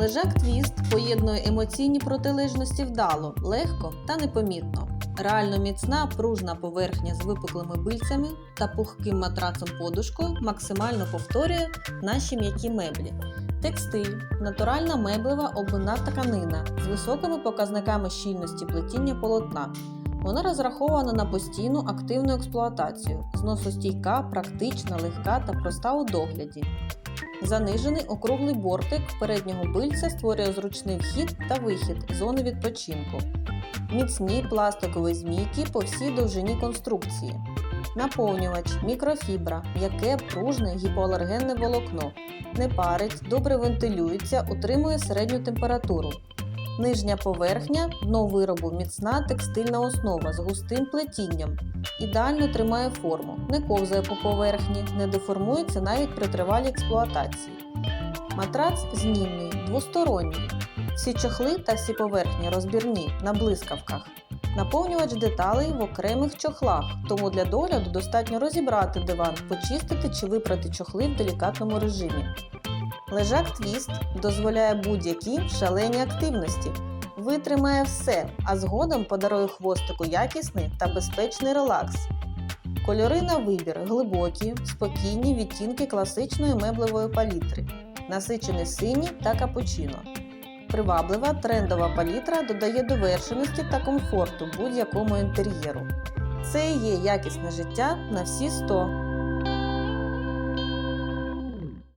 Лежак твіст поєднує емоційні протилежності вдало, легко та непомітно. Реально міцна пружна поверхня з випуклими бильцями та пухким матрацом подушкою максимально повторює наші м'які меблі. Текстиль натуральна меблева обвинна тканина з високими показниками щільності плетіння полотна. Вона розрахована на постійну активну експлуатацію, зносостійка, практична, легка та проста у догляді. Занижений округлий бортик переднього бильця створює зручний вхід та вихід зони відпочинку. Міцні пластикові змійки по всій довжині конструкції. Наповнювач, мікрофібра, м'яке, пружне, гіпоалергенне волокно. Не парить, добре вентилюється, утримує середню температуру. Нижня поверхня дно виробу міцна текстильна основа з густим плетінням. Ідеально тримає форму, не ковзає по поверхні, не деформується навіть при тривалій експлуатації. Матрац знімний, двосторонній. Всі чохли та всі поверхні розбірні на блискавках. Наповнювач деталей в окремих чохлах, тому для догляду достатньо розібрати диван, почистити чи випрати чохли в делікатному режимі. Лежак твіст дозволяє будь-які шалені активності. Витримає все, а згодом подарує хвостику якісний та безпечний релакс. Кольори на вибір глибокі, спокійні відтінки класичної меблевої палітри, насичений синій та капучино. Приваблива трендова палітра додає довершеності та комфорту будь-якому інтер'єру. Це і є якісне життя на всі 100.